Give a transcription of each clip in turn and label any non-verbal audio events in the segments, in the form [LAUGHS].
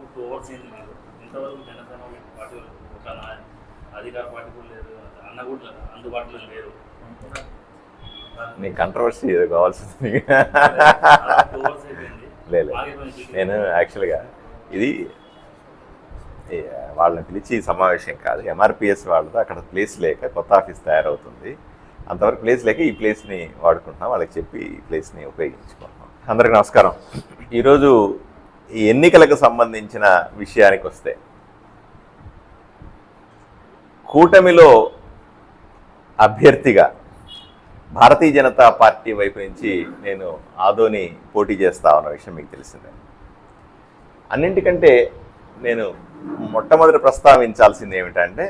ఇంతవరకు జనసేన పార్టీ ఒక నా- అధికార పార్టీ కూడా లేదు అన్న కూడా అందుబాటులో లేరు. నీ కంట్రవర్సీ ఏదో కావాల్సింది. లేదు. నేను యాక్చువల్గా ఇది వాళ్ళని పిలిచి సమావేశం కాదు. ఎంఆర్పిఎస్ వాళ్ళతో అక్కడ ప్లేస్ లేక కొత్త ఆఫీస్ తయారవుతుంది. అంతవరకు ప్లేస్ లేక ఈ ప్లేస్ని వాడుకుంటున్నాం. వాళ్ళకి చెప్పి ఈ ప్లేస్ని ఉపయోగించుకుంటున్నాం. అందరికి నమస్కారం. ఈరోజు ఈ ఎన్నికలకు సంబంధించిన విషయానికి వస్తే కూటమిలో అభ్యర్థిగా భారతీయ జనతా పార్టీ వైపు నుంచి నేను ఆదోని పోటీ చేస్తా ఉన్న విషయం మీకు తెలిసిందే. అన్నింటికంటే నేను మొట్టమొదటి ప్రస్తావించాల్సింది ఏమిటంటే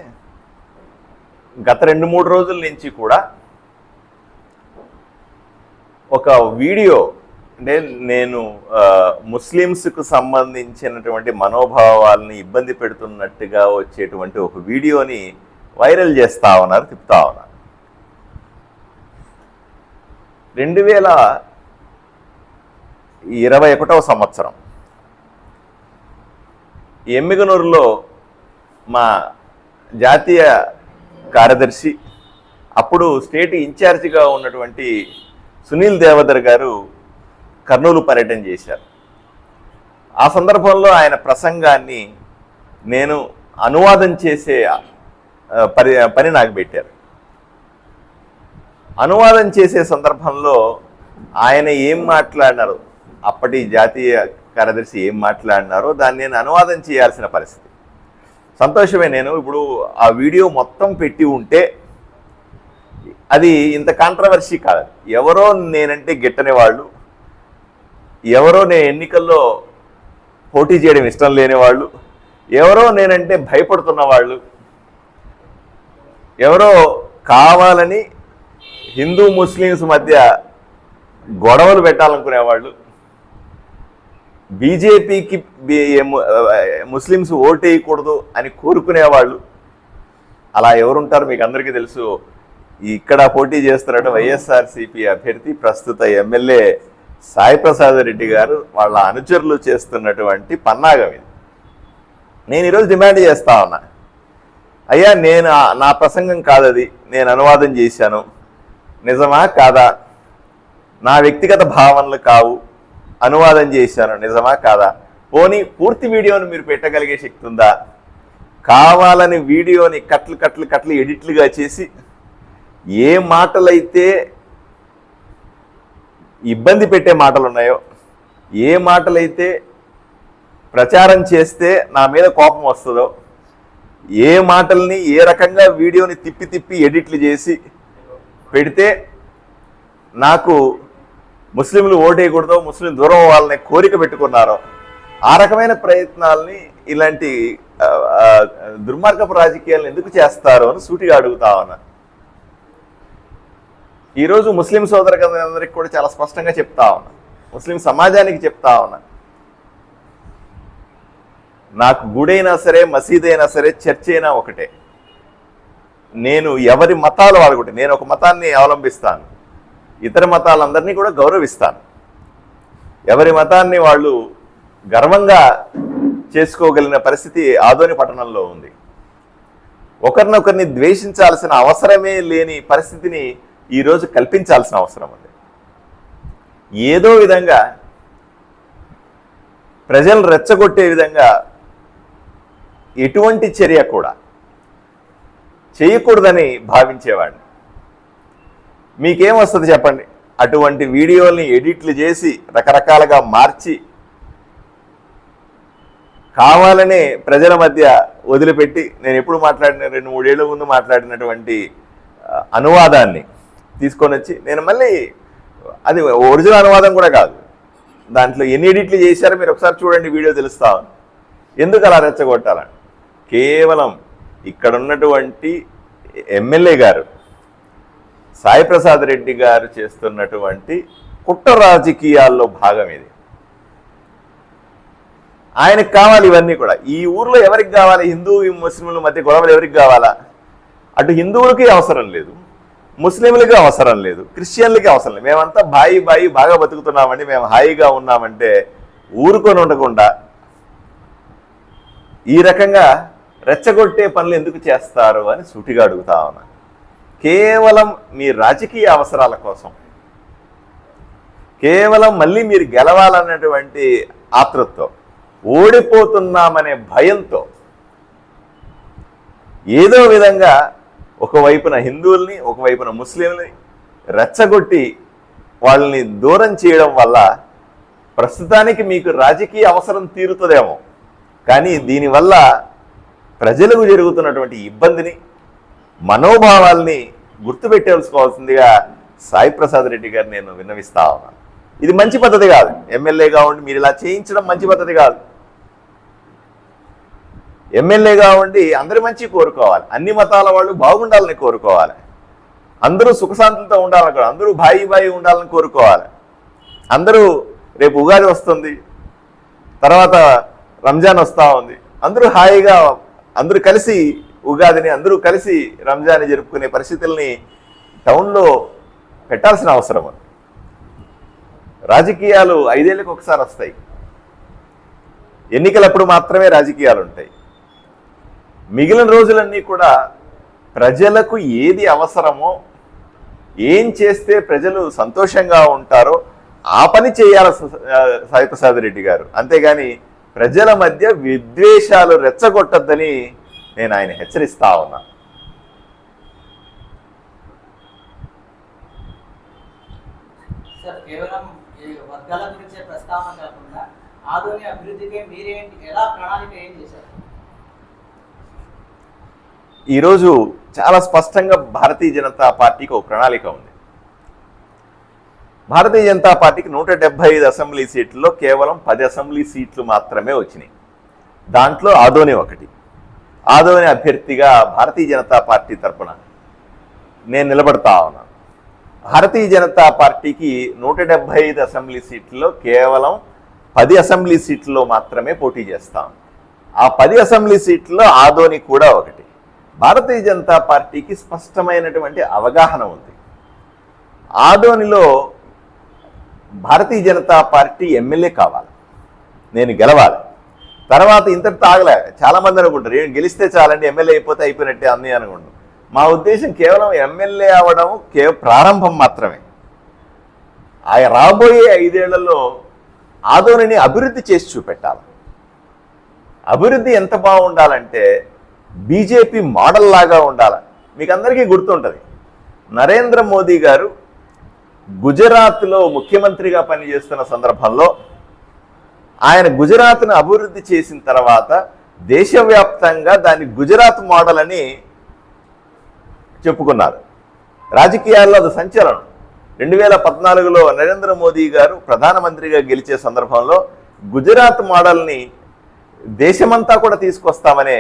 గత రెండు మూడు రోజుల నుంచి కూడా ఒక వీడియో అంటే నేను ముస్లిమ్స్కు సంబంధించినటువంటి మనోభావాలని ఇబ్బంది పెడుతున్నట్టుగా వచ్చేటువంటి ఒక వీడియోని వైరల్ చేస్తా ఉన్నారు తిప్పుతా ఉన్నారు. రెండు వేల ఇరవై ఒకటవ సంవత్సరం. ఎమ్మిగనూరులో మా జాతీయ కార్యదర్శి అప్పుడు స్టేట్ ఇన్ఛార్జిగా ఉన్నటువంటి సునీల్ దేవదర్ గారు కర్నూలు పర్యటన చేశారు. ఆ సందర్భంలో ఆయన ప్రసంగాన్ని నేను అనువాదం చేసే పని పని నాకు పెట్టారు. అనువాదం చేసే సందర్భంలో ఆయన ఏం మాట్లాడినారు అప్పటి జాతీయ కార్యదర్శి ఏం మాట్లాడినారో దాన్ని నేను అనువాదం చేయాల్సిన పరిస్థితి. సంతోషమే నేను ఇప్పుడు ఆ వీడియో మొత్తం పెట్టి ఉంటే అది ఇంత కాంట్రవర్సీ కాదు. ఎవరో నేనంటే గిట్టని వాళ్ళు ఎవరో నేను ఎన్నికల్లో పోటీ చేయడం ఇష్టం లేని వాళ్ళు ఎవరో నేనంటే భయపడుతున్న వాళ్ళు ఎవరో కావాలని హిందూ ముస్లిమ్స్ మధ్య గొడవలు పెట్టాలనుకునేవాళ్ళు బీజేపీకి ముస్లిమ్స్ ఓటేయకూడదు అని కోరుకునేవాళ్ళు అలా ఎవరుంటారు మీకు అందరికీ తెలుసు. ఇక్కడ పోటీ చేస్తున్నట్టు వైఎస్ఆర్సీపీ అభ్యర్థి ప్రస్తుత ఎమ్మెల్యే సాయిప్రసాద్ రెడ్డి గారు వాళ్ళ అనుచరులు చేస్తున్నటువంటి పన్నాగం ఇది. నేను ఈరోజు డిమాండ్ చేస్తా ఉన్నా. అయ్యా నేను నా ప్రసంగం కాదది నేను అనువాదం చేశాను. నిజమా కాదా? నా వ్యక్తిగత భావనలు కావు. అనువాదం చేశాను నిజమా కాదా? పోనీ పూర్తి వీడియోను మీరు పెట్టగలిగే శక్తి ఉందా? కావాలని వీడియోని కట్లు కట్లు కట్లు ఎడిట్లుగా చేసి ఏ మాటలైతే ఇబ్బంది పెట్టే మాటలు ఉన్నాయో ఏ మాటలైతే ప్రచారం చేస్తే నా మీద కోపం వస్తుందో ఏ మాటల్ని ఏ రకంగా వీడియోని తిప్పి తిప్పి ఎడిట్లు చేసి పెడితే నాకు ముస్లింలు ఓటేయకూడదు ముస్లిం దూరం వాళ్ళని కోరిక పెట్టుకున్నారో ఆ రకమైన ప్రయత్నాల్ని ఇలాంటి దుర్మార్గపు రాజకీయాలను ఎందుకు చేస్తారు అని సూటిగా అడుగుతా ఉన్నా. ఈరోజు ముస్లిం సోదరులందరికీ కూడా చాలా స్పష్టంగా చెప్తా ఉన్నా. ముస్లిం సమాజానికి చెప్తా ఉన్నా. నాకు గుడైనా సరే మసీదైనా సరే చర్చ్ అయినా ఒకటే. నేను ఎవరి మతాలు వాళ్ళకుంటే నేను ఒక మతాన్ని అవలంబిస్తాను. ఇతర మతాలందరినీ కూడా గౌరవిస్తాను. ఎవరి మతాన్ని వాళ్ళు గర్వంగా చేసుకోగలిగిన పరిస్థితి ఆదోని పట్టణంలో ఉంది. ఒకరినొకరిని ద్వేషించాల్సిన అవసరమే లేని పరిస్థితిని ఈరోజు కల్పించాల్సిన అవసరం ఉంది. ఏదో విధంగా ప్రజలు రెచ్చగొట్టే విధంగా ఎటువంటి చర్య కూడా చేయకూడదని భావించేవాడిని. మీకేం వస్తుంది చెప్పండి? అటువంటి వీడియోల్ని ఎడిట్లు చేసి రకరకాలుగా మార్చి కావాలనే ప్రజల మధ్య వదిలిపెట్టి నేను ఎప్పుడు మాట్లాడిన రెండు మూడేళ్ళ ముందు మాట్లాడినటువంటి అనువాదాన్ని తీసుకొని వచ్చి నేను మళ్ళీ అది ఒరిజినల్ అనువాదం కూడా కాదు. దాంట్లో ఎన్ని ఎడిట్లు చేశారో మీరు ఒకసారి చూడండి వీడియో తెలుస్తా ఎందుకు అలా రెచ్చగొట్టాలని? కేవలం ఇక్కడ ఉన్నటువంటి ఎమ్మెల్యే గారు సాయి ప్రసాద్ రెడ్డి గారు చేస్తున్నటువంటి కుట్ర రాజకీయాల్లో భాగం ఇది. ఆయనకు కావాలి ఇవన్నీ కూడా. ఈ ఊర్లో ఎవరికి కావాలి? హిందూ ముస్లింల మధ్య గొడవలు ఎవరికి కావాలా? అటు హిందువులకి అవసరం లేదు. ముస్లింలకి అవసరం లేదు క్రిస్టియన్లకి అవసరం లేదు. మేమంతా బాయి బాయి బాగా బతుకుతున్నామండి మేము హాయిగా ఉన్నామంటే ఊరుకొని ఉండకుండా ఈ రకంగా రెచ్చగొట్టే పనులు ఎందుకు చేస్తారు అని సూటిగా అడుగుతా ఉన్నా. కేవలం మీ రాజకీయ అవసరాల కోసం. కేవలం మళ్ళీ మీరు గెలవాలన్నటువంటి ఆతృతతో ఓడిపోతున్నామనే భయంతో ఏదో విధంగా ఒకవైపున హిందువుల్ని ఒకవైపున ముస్లింలని రెచ్చగొట్టి వాళ్ళని దూరం చేయడం వల్ల ప్రస్తుతానికి మీకు రాజకీయ అవసరం తీరుతుందేమో. కానీ దీనివల్ల ప్రజలకు జరుగుతున్నటువంటి ఇబ్బందిని మనోభావాల్ని గుర్తుపెట్టేసుకోవాల్సిందిగా సాయి ప్రసాద్ రెడ్డి గారు నేను విన్నవిస్తా ఉన్నాను. ఇది మంచి పద్ధతి కాదు. ఎమ్మెల్యేగా ఉండి మీరు ఇలా చేయించడం మంచి పద్ధతి కాదు. ఎమ్మెల్యేగా ఉండి అందరి మంచి కోరుకోవాలి. అన్ని మతాల వాళ్ళు బాగుండాలని కోరుకోవాలి. అందరూ సుఖశాంతులతో ఉండాలని కూడా అందరూ బాయి బాయి ఉండాలని కోరుకోవాలి. అందరూ రేపు ఉగాది వస్తుంది. తర్వాత రంజాన్ వస్తూ ఉంది. అందరూ హాయిగా అందరూ కలిసి ఉగాదిని అందరూ కలిసి రంజాన్ జరుపుకునే పరిస్థితుల్ని టౌన్లో పెట్టాల్సిన అవసరం ఉంది. రాజకీయాలు ఐదేళ్ళకి ఒకసారి వస్తాయి. ఎన్నికలప్పుడు మాత్రమే రాజకీయాలు ఉంటాయి. మిగిలిన రోజులన్నీ కూడా ప్రజలకు ఏది అవసరమో ఏం చేస్తే ప్రజలు సంతోషంగా ఉంటారో ఆ పని చేయాలి సాయిప్రసాద్ రెడ్డి గారు. అంతేగాని ప్రజల మధ్య విద్వేషాలు రెచ్చగొట్టద్దని నేను ఆయన హెచ్చరిస్తా ఉన్నా. కేవలం వర్గాల గురించే ప్రస్తావన కాకుండా ఆధునిక అభివృద్ధికి మీరేంటి ఎలా ప్రణాళిక ఏం చేశారు? ఈరోజు చాలా స్పష్టంగా భారతీయ జనతా పార్టీకి ఒక ప్రణాళిక ఉంది. భారతీయ జనతా పార్టీకి నూట డెబ్బై ఐదు అసెంబ్లీ సీట్లలో కేవలం పది అసెంబ్లీ సీట్లు మాత్రమే వచ్చినాయి. దాంట్లో ఆదోని ఒకటి. ఆదోని అభ్యర్థిగా భారతీయ జనతా పార్టీ తరఫున నేను నిలబడతా ఉన్నాను భారతీయ జనతా పార్టీకి నూట డెబ్బై ఐదు అసెంబ్లీ సీట్లలో కేవలం పది అసెంబ్లీ సీట్లలో మాత్రమే పోటీ చేస్తాం ఆ పది అసెంబ్లీ సీట్లలో ఆదోని కూడా ఒకటి. భారతీయ జనతా పార్టీకి స్పష్టమైనటువంటి అవగాహన ఉంది. ఆదోనిలో భారతీయ జనతా పార్టీ ఎమ్మెల్యే కావాలి. నేను గెలవాలి. తర్వాత ఇంతటితో ఆగలే చాలా మంది అనుకుంటారు "ఏం గెలిస్తే చాలండి ఎమ్మెల్యే అయిపోతే అయిపోయినట్టే అన్నీ అనుకుంటారు. మా ఉద్దేశం కేవలం ఎమ్మెల్యే అవ్వడం కే ప్రారంభం మాత్రమే. ఆ రాబోయే ఐదేళ్ళలో ఆదోనిని అభివృద్ధి చేసి చూపెట్టాలి. అభివృద్ధి ఎంత బాగుండాలంటే బీజేపీ మోడల్ లాగా ఉండాలని మీకు అందరికీ గుర్తుంటుంది. నరేంద్ర మోదీ గారు గుజరాత్లో ముఖ్యమంత్రిగా పనిచేస్తున్న సందర్భంలో ఆయన గుజరాత్ను అభివృద్ధి చేసిన తర్వాత దేశవ్యాప్తంగా దాన్ని గుజరాత్ మోడల్ అని చెప్పుకున్నారు. రాజకీయాల్లో అది సంచలనం. రెండు వేల పద్నాలుగులో నరేంద్ర మోదీ గారు ప్రధానమంత్రిగా గెలిచే సందర్భంలో గుజరాత్ మోడల్ని దేశమంతా కూడా తీసుకొస్తామనే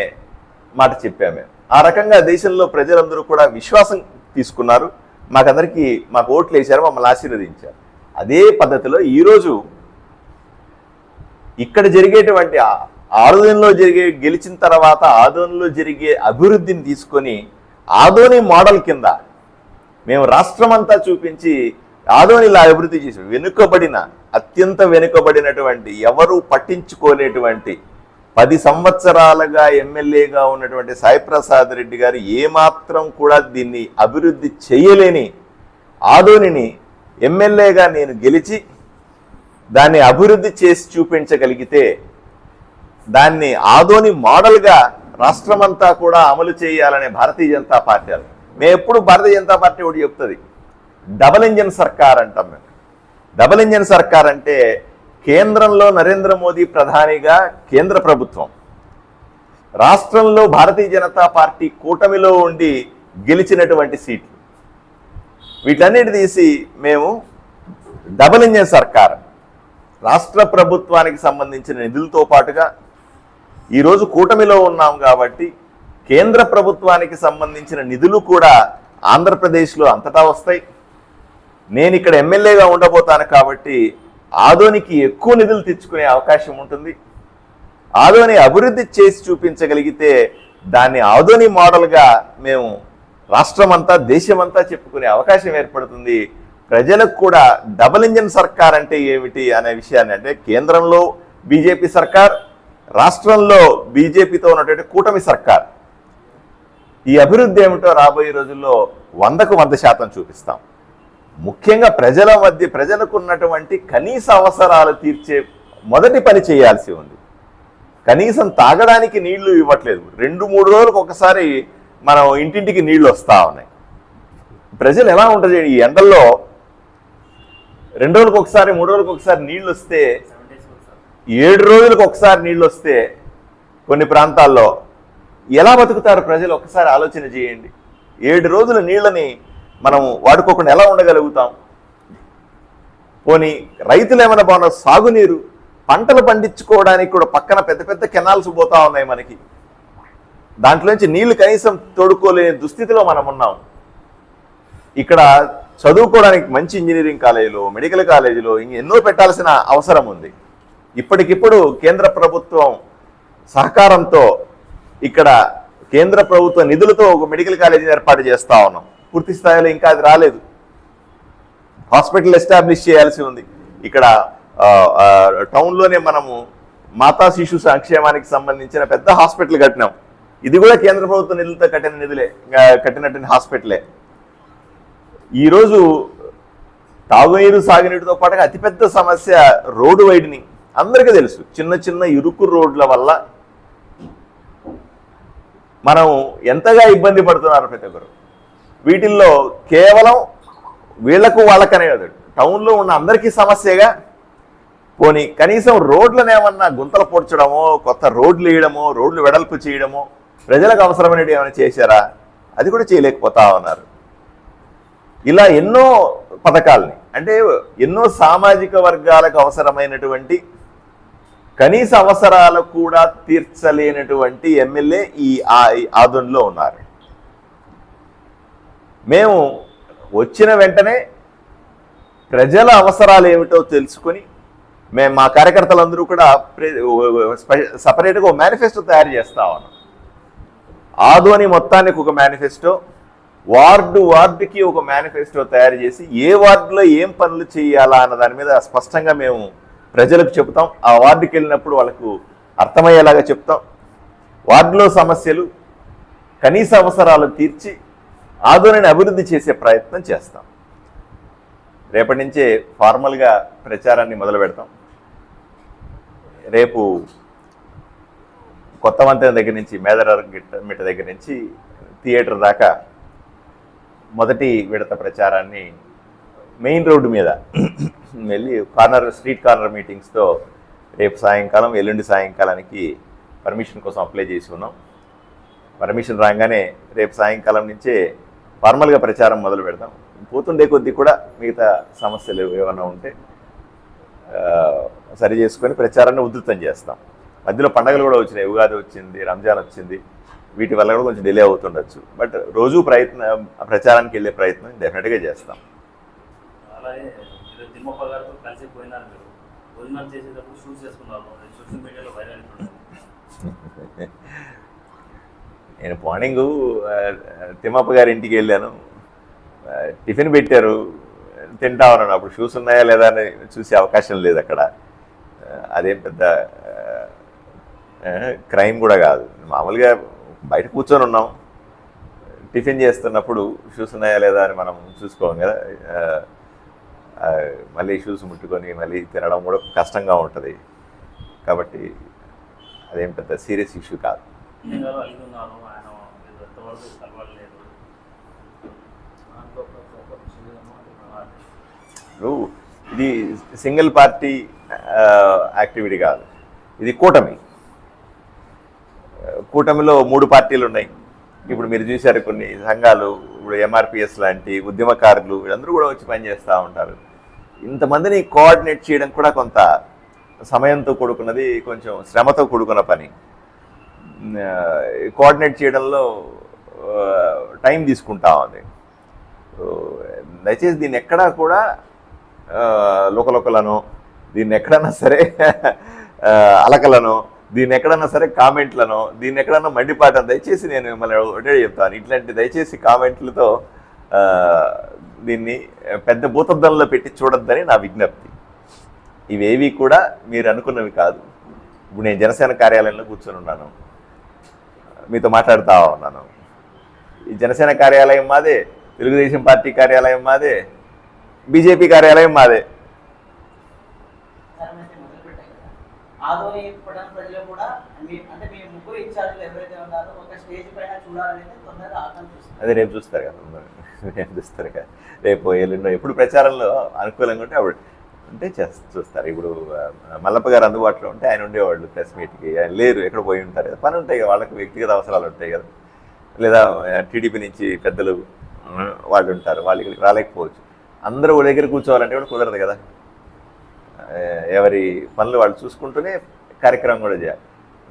మాట చెప్పాము ఆ రకంగా దేశంలో ప్రజలందరూ కూడా విశ్వాసం తీసుకున్నారు. మాకందరికీ మాకు ఓట్లు వేశారు మమ్మల్ని ఆశీర్వదించారు. అదే పద్ధతిలో ఈరోజు ఇక్కడ జరిగేటువంటి ఆదోనిలో జరిగే గెలిచిన తర్వాత ఆదోనిలో జరిగే అభివృద్ధిని తీసుకొని ఆదోని మోడల్ కింద మేము రాష్ట్రమంతా చూపించి ఆదోనిలా అభివృద్ధి చేసి వెనుకబడిన అత్యంత వెనుకబడినటువంటి ఎవరు పట్టించుకోలేటువంటి పది సంవత్సరాలుగా ఎమ్మెల్యేగా ఉన్నటువంటి సాయిప్రసాద్ రెడ్డి గారు ఏమాత్రం కూడా దీన్ని అభివృద్ధి చేయలేని ఆదోనిని ఎమ్మెల్యేగా నేను గెలిచి దాన్ని అభివృద్ధి చేసి చూపించగలిగితే దాన్ని ఆదోని మోడల్గా రాష్ట్రమంతా కూడా అమలు చేయాలనే భారతీయ జనతా పార్టీ అది. మేము ఎప్పుడు భారతీయ జనతా పార్టీ ఒకటి చెప్తుంది డబల్ ఇంజన్ సర్కార్ అంటాం మేము డబల్ ఇంజన్ సర్కార్ అంటే కేంద్రంలో నరేంద్ర మోదీ ప్రధానిగా కేంద్ర ప్రభుత్వం. రాష్ట్రంలో భారతీయ జనతా పార్టీ కూటమిలో ఉండి గెలిచినటువంటి సీట్లు. వీటన్నిటి తీసి మేము డబుల్ ఇంజన్ సర్కార్ రాష్ట్ర ప్రభుత్వానికి సంబంధించిన నిధులతో పాటుగా ఈరోజు కూటమిలో ఉన్నాం కాబట్టి కేంద్ర ప్రభుత్వానికి సంబంధించిన నిధులు కూడా ఆంధ్రప్రదేశ్లో అంతటా వస్తాయి. నేను ఇక్కడ ఎమ్మెల్యేగా ఉండబోతాను కాబట్టి ఆదోనికి ఎక్కువ నిధులు తెచ్చుకునే అవకాశం ఉంటుంది. ఆదోని అభివృద్ధి చేసి చూపించగలిగితే దాన్ని ఆదోని మోడల్గా మేము రాష్ట్రమంతా దేశమంతా చెప్పుకునే అవకాశం ఏర్పడుతుంది. ప్రజలకు కూడా డబుల్ ఇంజన్ సర్కార్ అంటే ఏమిటి అనే విషయాన్ని అంటే కేంద్రంలో బీజేపీ సర్కార్ రాష్ట్రంలో బీజేపీతో ఉన్నటువంటి కూటమి సర్కార్. ఈ అభివృద్ధి ఏమిటో రాబోయే రోజుల్లో వందకు వంద శాతం చూపిస్తాం. ముఖ్యంగా ప్రజల మధ్య ప్రజలకు ఉన్నటువంటి కనీస అవసరాలు తీర్చే మొదటి పని చేయాల్సి ఉంది. కనీసం తాగడానికి నీళ్ళు ఇవ్వట్లేదు. రెండు మూడు రోజులకు ఒకసారి మనం ఇంటింటికి నీళ్ళు వస్తూ ఉన్నాయి. ప్రజలు ఎలా ఉంటుంది ఈ ఎండల్లో రెండు రోజులకు ఒకసారి మూడు రోజులకు ఒకసారి నీళ్ళు వస్తే ఏడు రోజులకు ఒకసారి నీళ్ళు వస్తే కొన్ని ప్రాంతాల్లో ఎలా బతుకుతారు? ప్రజలు ఒకసారి ఆలోచన చేయండి. ఏడు రోజుల నీళ్ళని మనం వాడుకోకుండా ఎలా ఉండగలుగుతాం? పోనీ రైతులు ఏమైనా బాగున్నారు సాగునీరు పంటలు పండించుకోవడానికి కూడా పక్కన పెద్ద పెద్ద కెనాల్స్ పోతా ఉన్నాయి మనకి. దాంట్లోంచి నీళ్ళు కనీసం తోడుకోలేని దుస్థితిలో మనం ఉన్నాం. ఇక్కడ చదువుకోవడానికి మంచి ఇంజనీరింగ్ కాలేజీలో మెడికల్ కాలేజీలో ఎన్నో పెట్టాల్సిన అవసరం ఉంది. ఇప్పటికిప్పుడు కేంద్ర ప్రభుత్వం సహకారంతో ఇక్కడ కేంద్ర ప్రభుత్వ నిధులతో ఒక మెడికల్ కాలేజీని ఏర్పాటు చేస్తా ఉన్నాం. పూర్తి స్థాయిలో ఇంకా అది రాలేదు. హాస్పిటల్ ఎస్టాబ్లిష్ చేయాల్సి ఉంది. ఇక్కడ టౌన్లోనే మనము మాతా శిశు సంక్షేమానికి సంబంధించిన పెద్ద హాస్పిటల్ కట్టినాం. ఇది కూడా కేంద్ర ప్రభుత్వ నిధులతో కట్టిన నిధులే కట్టినటువంటి హాస్పిటలే. ఈరోజు తాగునీరు సాగునీటితో పాటుగా అతిపెద్ద సమస్య రోడ్డు వైడ్ని అందరికీ తెలుసు చిన్న చిన్న ఇరుకు రోడ్ల వల్ల మనం ఎంతగా ఇబ్బంది పడుతున్నారు ప్రతి ఒక్కరు. వీటిల్లో కేవలం వీళ్ళకు వాళ్ళకనే కాదు టౌన్లో ఉన్న అందరికీ సమస్యగా పోనీ కనీసం రోడ్లను ఏమన్నా గుంతలు పొడ్చడమో కొత్త రోడ్లు వేయడమో రోడ్లు వెడల్పు చేయడమో ప్రజలకు అవసరమైనవి ఏమైనా చేశారా? అది కూడా చేయలేకపోతా ఉన్నారు. ఇలా ఎన్నో పథకాలని అంటే ఎన్నో సామాజిక వర్గాలకు అవసరమైనటువంటి కనీస అవసరాలు కూడా తీర్చలేనటువంటి ఎమ్మెల్యే ఈ ఆ- ఈ ఆదున్లో ఉన్నారు. మేము వచ్చిన వెంటనే ప్రజల అవసరాలు ఏమిటో తెలుసుకొని మేము మా కార్యకర్తలందరూ కూడా సపరేట్గా ఒక మేనిఫెస్టో తయారు చేస్తా ఉన్నాం. ఆదోని మొత్తానికి ఒక మేనిఫెస్టో వార్డు వార్డుకి ఒక మేనిఫెస్టో తయారు చేసి ఏ వార్డులో ఏం పనులు చేయాలా అన్న దాని మీద స్పష్టంగా మేము ప్రజలకు చెప్తాం ఆ వార్డుకి వెళ్ళినప్పుడు వాళ్ళకు అర్థమయ్యేలాగా చెప్తాం. వార్డులో సమస్యలు కనీస అవసరాలు తీర్చి ఆధునిని అభివృద్ధి చేసే ప్రయత్నం చేస్తాం. రేపటి నుంచే ఫార్మల్గా ప్రచారాన్ని మొదలు పెడతాం. రేపు కొత్త వంతెన దగ్గర నుంచి మేదర గిట్ట దగ్గర నుంచి థియేటర్ దాకా మొదటి విడత ప్రచారాన్ని మెయిన్ రోడ్డు మీద వెళ్ళి కార్నర్ స్ట్రీట్ కార్నర్ మీటింగ్స్తో రేపు సాయంకాలం ఎల్లుండి సాయంకాలానికి పర్మిషన్ కోసం అప్లై చేసి ఉన్నాం. పర్మిషన్ రాగానే రేపు సాయంకాలం నుంచే ఫార్మల్గా ప్రచారం మొదలు పెడతాం పోతుండే కొద్దీ కూడా మిగతా సమస్యలు ఏమైనా ఉంటే సరి చేసుకొని ప్రచారాన్ని ఉధృతం చేస్తాం. మధ్యలో పండగలు కూడా వచ్చినాయి. ఉగాది వచ్చింది రంజాన్ వచ్చింది. వీటి వల్ల కూడా కొంచెం డిలే అవుతుండొచ్చు. బట్ రోజు ప్రయత్నం ప్రచారానికి వెళ్ళే ప్రయత్నం డెఫినెట్గా చేస్తాం. [LAUGHS] నేను మార్నింగ్ తిమ్మప్ప గారి ఇంటికి వెళ్ళాను. టిఫిన్ పెట్టారు. తింటా ఉన్నాను. అప్పుడు షూస్ ఉన్నాయా లేదా అని చూసే అవకాశం లేదు అక్కడ. అదేం పెద్ద క్రైమ్ కూడా కాదు. మామూలుగా బయట కూర్చొని ఉన్నాం. టిఫిన్ చేస్తున్నప్పుడు షూస్ ఉన్నాయా లేదా అని మనం చూసుకోం కదా. మళ్ళీ షూస్ ముట్టుకొని మళ్ళీ తినడం కూడా కష్టంగా ఉంటుంది. కాబట్టి అదేం పెద్ద సీరియస్ ఇష్యూ కాదు. నేను అలిగి ఉన్నారు ఆయన ఎంతవరకు కలవలేదు ఇప్పుడు ఇది సింగిల్ పార్టీ యాక్టివిటీ కాదు. ఇది కూటమి. కూటమిలో మూడు పార్టీలు ఉన్నాయి. ఇప్పుడు మీరు చూశారు కొన్ని సంఘాలు ఇప్పుడు ఎంఆర్పిఎస్ లాంటి ఉద్యమకారులు వీళ్ళందరూ కూడా వచ్చి పనిచేస్తూ ఉంటారు. ఇంతమందిని కోఆర్డినేట్ చేయడం కూడా కొంత సమయంతో కూడుకున్నది కొంచెం శ్రమతో కూడుకున్న పని. కోఆర్డినేట్ చేయడంలో టైం తీసుకుంటా ఉంది. దయచేసి దీన్ని ఎక్కడా కూడా లోకలొకలను దీన్ని ఎక్కడన్నా సరే అలకలను దీన్ని ఎక్కడన్నా సరే కామెంట్లను దీన్ని ఎక్కడన్నా మండిపాటం దయచేసి నేను మిమ్మల్ని ఒకటే చెప్తాను. ఇట్లాంటి దయచేసి కామెంట్లతో దీన్ని పెద్ద భూతద్దంలో పెట్టి చూడొద్దని నా విజ్ఞప్తి. ఇవేవి కూడా మీరు అనుకున్నవి కాదు. ఇప్పుడు నేను జనసేన కార్యాలయంలో కూర్చొని ఉన్నాను. మీతో మాట్లాడుతూ ఉన్నాను. ఈ జనసేన కార్యాలయం మాదే తెలుగుదేశం పార్టీ కార్యాలయం మాదే బీజేపీ కార్యాలయం మాదే. అదే రేపు చూస్తారు కదా రేపు చూస్తారు కదా. రేపు ఎల్లుండో ఎప్పుడు ప్రచారంలో అనుకూలంగా ఉంటే అప్పుడు అంటే చూస్తారు. ఇప్పుడు మల్లప్ప గారు అందుబాటులో ఉంటే ఆయన ఉండేవాళ్ళు ప్రెస్ మీట్కి. ఆయన లేరు ఎక్కడ పోయి ఉంటారు కదా. పని ఉంటాయి కదా వాళ్ళకి వ్యక్తిగత అవసరాలు ఉంటాయి కదా. లేదా టీడీపీ నుంచి పెద్దలు వాళ్ళు ఉంటారు వాళ్ళు ఇక్కడికి రాలేకపోవచ్చు. అందరూ ఓ దగ్గర కూర్చోవాలంటే కూడా కుదరదు కదా. ఎవరి పనులు వాళ్ళు చూసుకుంటూనే కార్యక్రమం కూడా చేయాలి.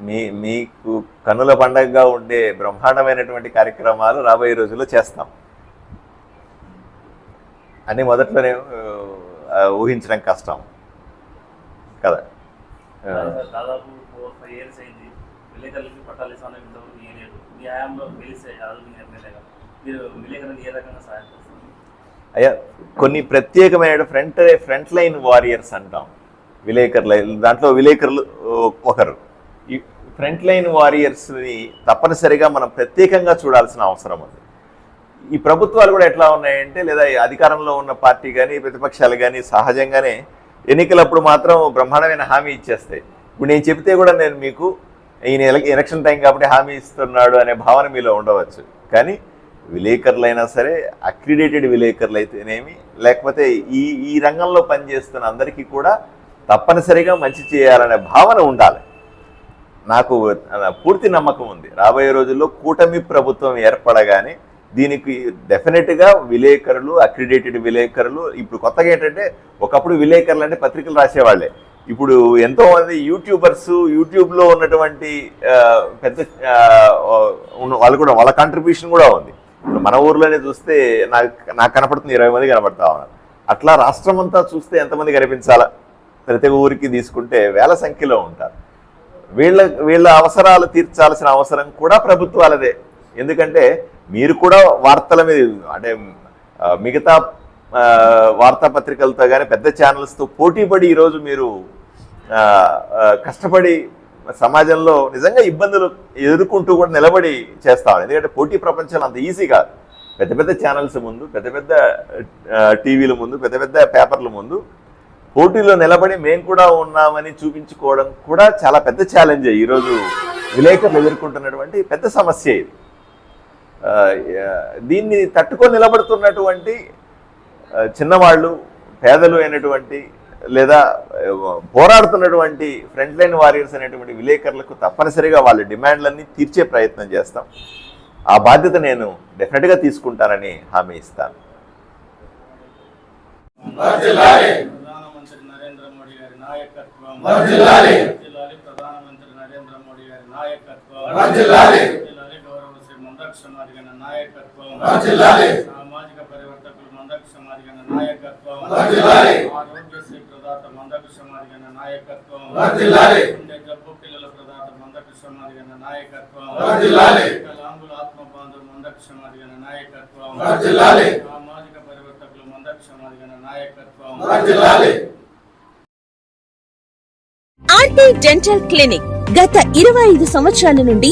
మీ మీకు కన్నుల పండగగా ఉండే బ్రహ్మాండమైనటువంటి కార్యక్రమాలు రాబోయే రోజుల్లో చేస్తాం. అని మొదట్లోనే ఊహించడం కష్టం. కదా? ఆ, దాదాపు ఫోర్ ఫైవ్ ఇయర్స్ అయింది. విలేకరులకి పట్టాలు ఇస్తామని ఇంతవరకు ఇవ్వలేదు మీ హయాంలో గెలిస్తే ఆరోగ్య ఎమ్మెల్యేగా మీరు విలేకరులకు ఏ రకంగా సహాయం చేస్తారు? అయ్యా కొన్ని ప్రత్యేకమైన ఫ్రంట్ ఫ్రంట్ లైన్ వారియర్స్ అంటాం. విలేకరుల దాంట్లో విలేకరులు ఒకరు. ఈ ఫ్రంట్ లైన్ వారియర్స్ని తప్పనిసరిగా మనం ప్రత్యేకంగా చూడాల్సిన అవసరం ఉంది. ఈ ప్రభుత్వాలు కూడా ఎట్లా ఉన్నాయంటే లేదా ఈ అధికారంలో ఉన్న పార్టీ కానీ ప్రతిపక్షాలు కానీ సహజంగానే ఎన్నికలప్పుడు మాత్రం బ్రహ్మాండమైన హామీ ఇచ్చేస్తాయి. ఇప్పుడు నేను చెప్తే కూడా నేను మీకు ఈయన ఎలక్షన్ టైం కాబట్టి హామీ ఇస్తున్నాడు అనే భావన మీలో ఉండవచ్చు. కానీ విలేకరులైనా సరే అక్రిడేటెడ్ విలేకరులు అయితేనేమి లేకపోతే ఈ ఈ రంగంలో పనిచేస్తున్న అందరికీ కూడా తప్పనిసరిగా మంచి చేయాలనే భావన ఉండాలి. నాకు పూర్తి నమ్మకం ఉంది. రాబోయే రోజుల్లో కూటమి ప్రభుత్వం ఏర్పడగానే దీనికి డెఫినెట్గా విలేకరులు అక్రిడేటెడ్ విలేకరులు ఇప్పుడు కొత్తగా ఏంటంటే ఒకప్పుడు విలేకరులు అంటే పత్రికలు రాసేవాళ్ళే. ఇప్పుడు ఎంతోమంది యూట్యూబర్స్ యూట్యూబ్లో ఉన్నటువంటి పెద్ద వాళ్ళు కూడా వాళ్ళ కాంట్రిబ్యూషన్ కూడా ఉంది. ఇప్పుడు మన ఊర్లోనే చూస్తే నాకు నాకు కనపడుతుంది ఇరవై మంది కనపడతా ఉన్నారు. అట్లా రాష్ట్రం అంతా చూస్తే ఎంతమంది కనిపించాలా? ప్రతి ఊరికి తీసుకుంటే వేల సంఖ్యలో ఉంటారు. వీళ్ళ వీళ్ళ అవసరాలు తీర్చాల్సిన అవసరం కూడా ప్రభుత్వాలదే. ఎందుకంటే మీరు కూడా వార్తల మీద అంటే మిగతా వార్తాపత్రికలతో కానీ పెద్ద ఛానల్స్తో పోటీపడి ఈరోజు మీరు కష్టపడి సమాజంలో నిజంగా ఇబ్బందులు ఎదుర్కొంటూ కూడా నిలబడి చేస్తాం ఎందుకంటే పోటీ ప్రపంచం అంత ఈజీ కాదు. పెద్ద పెద్ద ఛానల్స్ ముందు పెద్ద పెద్ద టీవీల ముందు పెద్ద పెద్ద పేపర్ల ముందు పోటీలో నిలబడి మేము కూడా ఉన్నామని చూపించుకోవడం కూడా చాలా పెద్ద ఛాలెంజ్ ఈరోజు విలేకరులు ఎదుర్కొంటున్నటువంటి పెద్ద సమస్య ఇది. దీన్ని తట్టుకొని నిలబడుతున్నటువంటి చిన్నవాళ్ళు పేదలు అయినటువంటి లేదా పోరాడుతున్నటువంటి ఫ్రంట్ లైన్ వారియర్స్ అనేటువంటి విలేకరులకు తప్పనిసరిగా వాళ్ళ డిమాండ్లన్నీ తీర్చే ప్రయత్నం చేస్తాం. ఆ బాధ్యత నేను డెఫినెట్గా తీసుకుంటానని హామీ ఇస్తాను. ప్రధానమంత్రి నరేంద్ర మోడీ గారి నాయకత్వం. ప్రధానమంత్రి నరేంద్ర మోడీ గారి నాయకత్వం. నాయకత్వం. సామాజిక పరివర్తకులు నాయకత్వం. ఆరోగ్యశ్రీ ప్రదాత నాయకత్వం జబ్బు పిల్లల ప్రదాత నాయకత్వం. వికలాంగుల ఆత్మ బాంధవ నాయకత్వం. సామాజిక పరివర్తకులు నాయకత్వం. ఆర్టీ డెంటల్ క్లినిక్ గత ఇరవై ఐదు సంవత్సరాల నుండి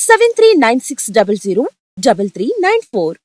seven three nine six double zero double three nine four.